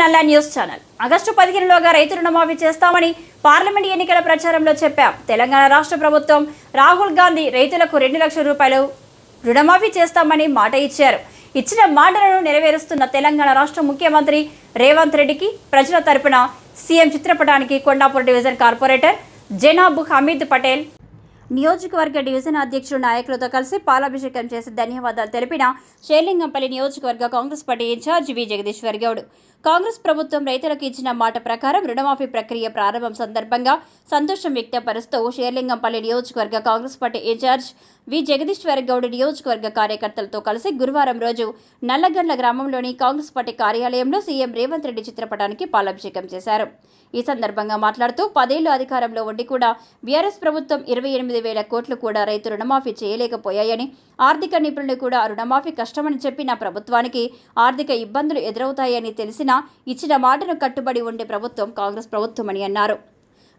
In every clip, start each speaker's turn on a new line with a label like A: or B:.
A: నల్లా news channel. August పదిహేనులోగా రైతు రుణమాఫీ చేస్తామని పార్లమెంట్ ఎన్నికల ప్రచారంలో చెప్పాం. తెలంగాణ రాష్ట్ర ప్రభుత్వం రాహుల్ గాంధీ రైతులకు రెండు లక్షల రూపాయలు రుణమాఫీ చేస్తామని మాట ఇచ్చారు. ఇచ్చిన మాటలను నెరవేరుస్తున్న తెలంగాణ రాష్ట్ర ముఖ్యమంత్రి రేవంత్ రెడ్డికి ప్రజల తరపున సీఎం చిత్రపటానికి కొండాపూర్ డివిజన్ కార్పొరేటర్ జనాబ్ హమీద్ పటేల్. నియోజకవర్గ డివిజన్ అధ్యక్షుడు నాయకులతో కలిసి పాలాభిషేకం చేసి ధన్యవాదాలు తెలిపిన షేర్లింగంపల్లి నియోజకవర్గ Congress party in-charge V Jagadishwar Goud. Congress ప్రభుత్వం రైతులకు ఇచ్చిన మాట ప్రకారం రుణమాఫీ ప్రక్రియ ప్రారంభం సందర్భంగా సంతోషం వ్యక్తపరుస్తూ షేర్లింగంపల్లి నియోజకవర్గ Congress party in-charge V. Jagadishwar Goud నియోజకవర్గ కార్యకర్తలతో కలిసి గురువారం రోజు నల్లగండ్ల గ్రామంలోని కాంగ్రెస్ పార్టీ కార్యాలయంలో సీఎం రేవంత్ రెడ్డి చిత్రపటానికి పాలాభిషేకం చేశారు. ఈ సందర్భంగా మాట్లాడుతూ పదేళ్ళు అధికారంలో ఉండి కూడా బీఆర్ఎస్ ప్రభుత్వం ఇరవై ఎనిమిది వేల కోట్లు కూడా రైతు రుణమాఫీ చేయలేకపోయాయని ఆర్థిక నిపుణులు కూడా రుణమాఫీ కష్టమని చెప్పిన ప్రభుత్వానికి ఆర్థిక ఇబ్బందులు ఎదురవుతాయని తెలిసిన ఇచ్చిన మాటను కట్టుబడి ఉండే ప్రభుత్వం కాంగ్రెస్ ప్రభుత్వమని అన్నారు.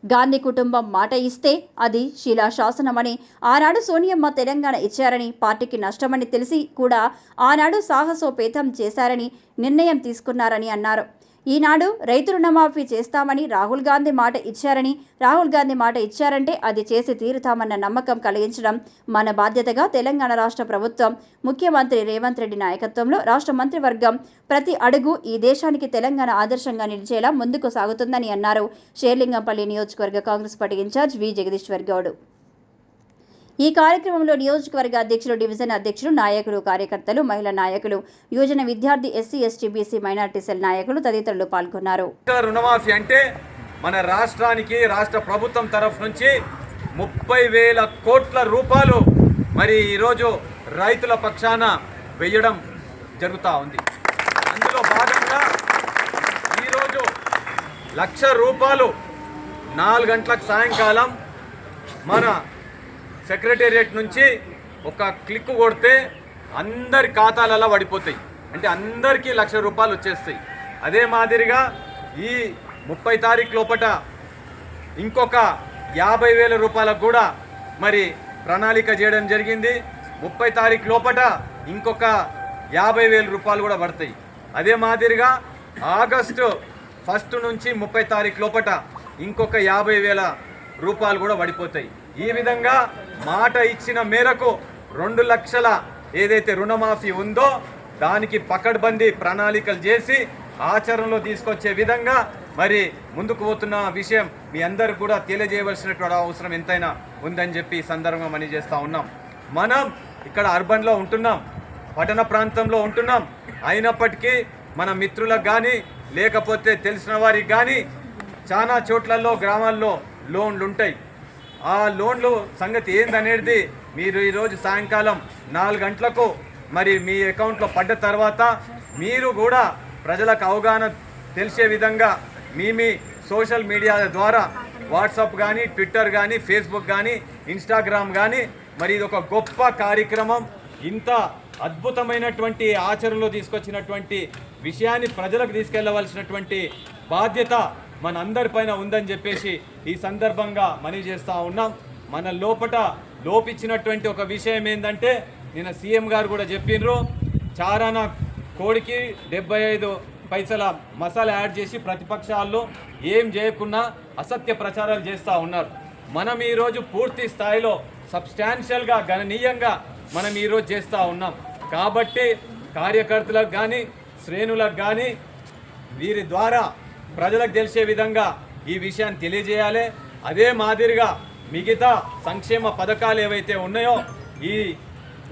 A: గాంధీ కుటుంబం మాట ఇస్తే అది శిలాశాసనమని ఆనాడు సోనియమ్మ తెలంగాణ ఇచ్చారని పార్టీకి నష్టమని తెలిసి కూడా ఆనాడు సాహసోపేతం చేశారని నిర్ణయం తీసుకున్నారని అన్నారు. ఈనాడు రైతు రుణమాఫీ చేస్తామని రాహుల్ గాంధీ మాట ఇచ్చారని రాహుల్ గాంధీ మాట ఇచ్చారంటే అది చేసి తీరుతామన్న నమ్మకం కలిగించడం మన బాధ్యతగా తెలంగాణ రాష్ట్ర ప్రభుత్వం ముఖ్యమంత్రి రేవంత్ రెడ్డి నాయకత్వంలో రాష్ట్ర మంత్రివర్గం ప్రతి అడుగు ఈ దేశానికి తెలంగాణ ఆదర్శంగా నిలిచేలా ముందుకు సాగుతుందని అన్నారు. షేర్లింగంపల్లి నియోజకవర్గ Congress party in-charge V. Jagadishwar Goud. ఈ కార్యక్రమంలో నియోజకవర్గ అధ్యక్షులు డివిజన్ అధ్యక్షులు నాయకులు కార్యకర్తలు మహిళా నాయకులు యువజన విద్యార్థి SC ST BC minority cell నాయకులు తదితరులు పాల్గొన్నారు.
B: రుణమాఫీ అంటే మన రాష్ట్రానికి రాష్ట్ర ప్రభుత్వం తరఫు నుంచి ముప్పై వేల కోట్ల రూపాయలు మరి ఈరోజు రైతుల పక్షాన వేయడం జరుగుతూ ఉంది. అందులో భాగంగా ఈరోజు లక్ష రూపాయలు నాలుగు గంటలకు సాయంకాలం మన సెక్రటేరియట్ నుంచి ఒక క్లిక్ కొడితే అందరి ఖాతాలలో పడిపోతాయి. అంటే అందరికీ లక్ష రూపాయలు వచ్చేస్తాయి. అదే మాదిరిగా ఈ ముప్పై తారీఖు లోపట ఇంకొక యాభై వేల రూపాయలకు కూడా మరి ప్రణాళిక చేయడం జరిగింది. ముప్పై తారీఖు లోపట ఇంకొక యాభై వేల రూపాయలు కూడా పడతాయి. అదే మాదిరిగా ఆగస్టు ఫస్ట్ నుంచి ముప్పై తారీఖు లోపట ఇంకొక యాభై వేల రూపాయలు కూడా పడిపోతాయి. ఈ విధంగా మాట ఇచ్చిన మేరకు రెండు లక్షల ఏదైతే రుణమాఫీ ఉందో దానికి పకడ్బందీ ప్రణాళికలు చేసి ఆచరణలో తీసుకొచ్చే విధంగా మరి ముందుకు పోతున్న విషయం మీ అందరికి కూడా తెలియజేయవలసినటువంటి అవసరం ఎంతైనా ఉందని చెప్పి ఈ సందర్భంగా మనీ చేస్తూ ఉన్నాం. మనం ఇక్కడ అర్బన్లో ఉంటున్నాం పట్టణ ప్రాంతంలో ఉంటున్నాం. అయినప్పటికీ మన మిత్రులకు కానీ లేకపోతే తెలిసిన వారికి కానీ చాలా చోట్లలో గ్రామాల్లో లోన్లు ఉంటాయి ఆ లోన్లు సంగతి ఏందనేది మీరు ఈరోజు సాయంకాలం నాలుగు గంటలకు మరి మీ అకౌంట్లో పడ్డ తర్వాత మీరు కూడా ప్రజలకు అవగాహన తెలిసే విధంగా మీ మీ సోషల్ మీడియా ద్వారా వాట్సాప్ కానీ ట్విట్టర్ కానీ ఫేస్బుక్ కానీ ఇన్స్టాగ్రామ్ కానీ మరి ఇది ఒక గొప్ప కార్యక్రమం. ఇంత అద్భుతమైనటువంటి ఆచరణలో తీసుకొచ్చినటువంటి విషయాన్ని ప్రజలకు తీసుకెళ్ళవలసినటువంటి బాధ్యత మన అందరిపైన ఉందని చెప్పేసి ఈ సందర్భంగా మనవి చేస్తూ ఉన్నాం. మన లోపట లోపించినటువంటి ఒక విషయం ఏంటంటే నిన్న సీఎం గారు కూడా చెప్పిండ్రు చారానా కోడికి డెబ్బై ఐదు పైసల మసాలా యాడ్ చేసి ప్రతిపక్షాల్లో ఏం చేయకుండా అసత్య ప్రచారాలు చేస్తూ ఉన్నారు. మనం ఈరోజు పూర్తి స్థాయిలో సబ్స్టాన్షియల్గా గణనీయంగా మనం ఈరోజు చేస్తూ ఉన్నాం. కాబట్టి కార్యకర్తలకు కానీ శ్రేణులకు కానీ వీరి ద్వారా ప్రజలకు తెలిసే విధంగా ఈ విషయాన్ని తెలియజేయాలి. అదే మాదిరిగా మిగతా సంక్షేమ పథకాలు ఏవైతే ఉన్నాయో ఈ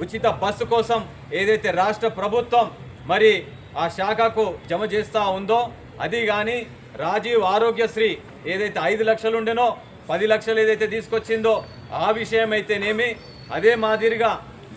B: ఉచిత బస్సు కోసం ఏదైతే రాష్ట్ర ప్రభుత్వం మరి ఆ శాఖకు జమ చేస్తూ ఉందో అది కానీ రాజీవ్ ఆరోగ్యశ్రీ ఏదైతే ఐదు లక్షలు ఉండేనో పది లక్షలు ఏదైతే తీసుకొచ్చిందో ఆ విషయం అయితేనేమి అదే మాదిరిగా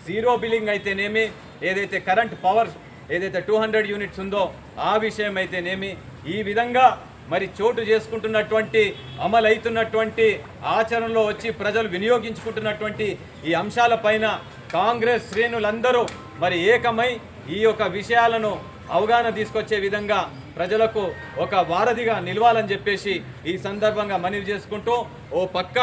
B: జీరో బిల్లింగ్ అయితేనేమి ఏదైతే కరెంట్ పవర్ ఏదైతే టూ హండ్రెడ్ యూనిట్స్ ఉందో ఆ విషయం అయితేనేమి ఈ విధంగా మరి చోటు చేసుకుంటున్నటువంటి అమలైతున్నటువంటి ఆచరణలో వచ్చి ప్రజలు వినియోగించుకుంటున్నటువంటి ఈ అంశాలపైన కాంగ్రెస్ శ్రేణులందరూ మరి ఏకమై ఈ యొక్క విషయాలను అవగాహన తీసుకొచ్చే విధంగా ప్రజలకు ఒక వారధిగా నిలవాలని చెప్పేసి ఈ సందర్భంగా మనవి చేసుకుంటూ ఓ పక్క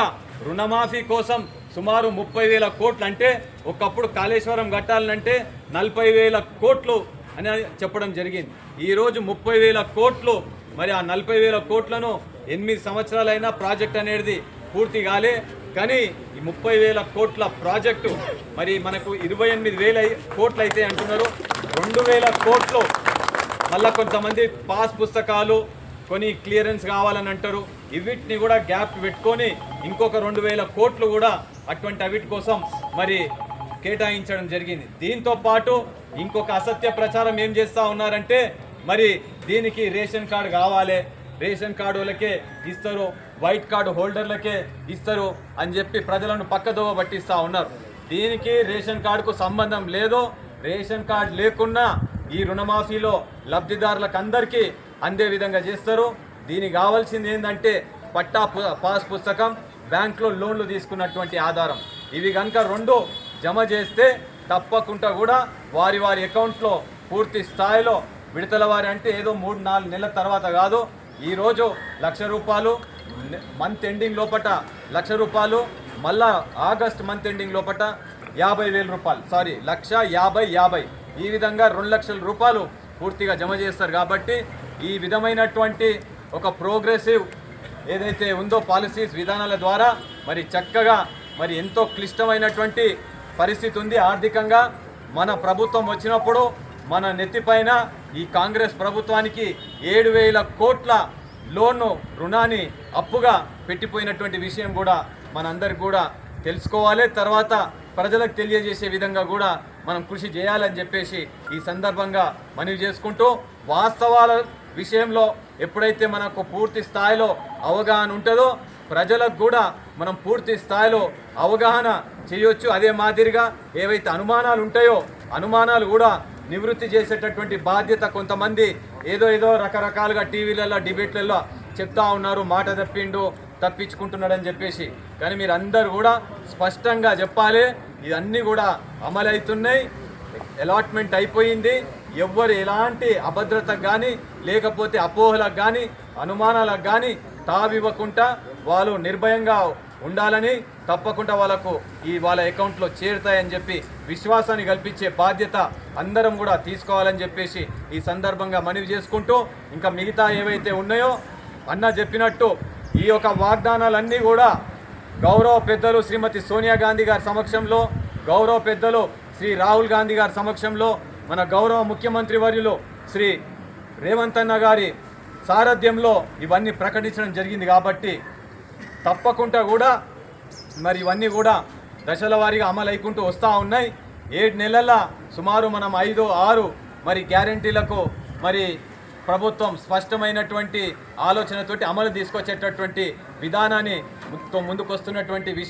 B: రుణమాఫీ కోసం సుమారు ముప్పై వేల కోట్లు అంటే ఒకప్పుడు కాళేశ్వరం కట్టాలంటే నలభై వేల కోట్లు అని చెప్పడం జరిగింది. ఈరోజు ముప్పై వేల కోట్లు మరి ఆ నలభై వేల కోట్లను ఎనిమిది సంవత్సరాలైనా ప్రాజెక్ట్ అనేది పూర్తి కాలే. కానీ ఈ ముప్పై వేల కోట్ల ప్రాజెక్టు మరి మనకు ఇరవై ఎనిమిది వేల కోట్లు అయితే అంటున్నారు. రెండు వేల కోట్లు మళ్ళా కొంతమంది పాస్ పుస్తకాలు కొన్ని క్లియరెన్స్ కావాలని అంటారు. ఇవిటిని కూడా గ్యాప్ పెట్టుకొని ఇంకొక రెండు వేల కోట్లు కూడా అటువంటి అవిటి కోసం మరి కేటాయించడం జరిగింది. దీంతో పాటు ఇంకొక అసత్య ప్రచారం ఏం చేస్తూ ఉన్నారంటే మరి దీనికి రేషన్ కార్డు కావాలి రేషన్ కార్డు వాళ్ళకే ఇస్తారు వైట్ కార్డు హోల్డర్లకే ఇస్తారు అని చెప్పి ప్రజలను పక్కదోవ పట్టిస్తూ ఉన్నారు. దీనికి రేషన్ కార్డుకు సంబంధం లేదు. రేషన్ కార్డు లేకున్నా ఈ రుణమాఫీలో లబ్ధిదారులకు అందరికీ అందే విధంగా చేస్తారు. దీనికి కావాల్సింది ఏంటంటే పట్టా పు- పాస్ పుస్తకం బ్యాంక్లో లోన్లు తీసుకున్నటువంటి ఆధారం. ఇవి కనుక రెండు జమ చేస్తే తప్పకుండా కూడా వారి వారి అకౌంట్లో పూర్తి స్థాయిలో విడతల వారి అంటే ఏదో మూడు నాలుగు నెలల తర్వాత కాదు. ఈరోజు లక్ష రూపాయలు మంత్ ఎండింగ్ లోపట లక్ష రూపాయలు మళ్ళా ఆగస్ట్ మంత్ ఎండింగ్ లోపట యాభై వేల రూపాయలు. సారీ లక్ష యాభై యాభై. ఈ విధంగా రెండు లక్షల రూపాయలు పూర్తిగా జమ చేస్తారు కాబట్టి ఈ విధమైనటువంటి ఒక ప్రోగ్రెసివ్ ఏదైతే ఉందో పాలసీస్ విధానాల ద్వారా మరి చక్కగా మరి ఎంతో క్లిష్టమైనటువంటి పరిస్థితి ఉంది ఆర్థికంగా. మన ప్రభుత్వం వచ్చినప్పుడు మన నెత్తిపైన ఈ కాంగ్రెస్ ప్రభుత్వానికి ఏడు వేల కోట్ల లోను రుణాన్ని అప్పుగా పెట్టిపోయినటువంటి విషయం కూడా మనందరికి కూడా తెలుసుకోవాలి. తర్వాత ప్రజలకు తెలియజేసే విధంగా కూడా మనం కృషి చేయాలని చెప్పేసి ఈ సందర్భంగా మనవి చేసుకుంటూ వాస్తవాల విషయంలో ఎప్పుడైతే మనకు పూర్తి స్థాయిలో అవగాహన ఉంటుందో ప్రజలకు కూడా మనం పూర్తి స్థాయిలో అవగాహన చేయొచ్చు. అదే మాదిరిగా ఏవైతే అనుమానాలు ఉంటాయో అనుమానాలు కూడా నివృత్తి చేసేటటువంటి బాధ్యత కొంతమంది ఏదో ఏదో రకరకాలుగా టీవీలలో డిబేట్లలో చెప్తా ఉన్నారు. మాట తప్పిండు తప్పించుకుంటున్నాడని చెప్పేసి. కానీ మీరు కూడా స్పష్టంగా చెప్పాలి. ఇవన్నీ కూడా అమలవుతున్నాయి. అలాట్మెంట్ అయిపోయింది. ఎవ్వరు ఎలాంటి అభద్రతకు కానీ లేకపోతే అపోహలకు కానీ అనుమానాలకు కానీ తావివ్వకుండా వాళ్ళు నిర్భయంగా ఉండాలని తప్పకుండా వాళ్ళకు ఈ వాళ్ళ అకౌంట్లో చేరుతాయని చెప్పి విశ్వాసాన్ని కల్పించే బాధ్యత అందరం కూడా తీసుకోవాలని చెప్పేసి ఈ సందర్భంగా మనవి చేసుకుంటూ ఇంకా మిగతా ఏవైతే ఉన్నాయో అన్న చెప్పినట్టు ఈ యొక్క వాగ్దానాలన్నీ కూడా గౌరవ పెద్దలు శ్రీమతి సోనియా గాంధీ గారి సమక్షంలో గౌరవ పెద్దలు శ్రీ రాహుల్ గాంధీ గారి సమక్షంలో మన గౌరవ ముఖ్యమంత్రి వర్యులు శ్రీ రేవంత్ అన్న గారి సారథ్యంలో ఇవన్నీ ప్రకటించడం జరిగింది కాబట్టి తప్పకుండా కూడా మరి ఇవన్నీ కూడా దశల వారీగా అమలు అయికుంటూ వస్తూ ఉన్నాయి. ఏడు నెలల సుమారు మనం ఐదు ఆరు మరి గ్యారంటీలకు మరి ప్రభుత్వం స్పష్టమైనటువంటి ఆలోచనతోటి అమలు తీసుకొచ్చేటటువంటి విధానాన్ని ముందుకొస్తున్నటువంటి విషయం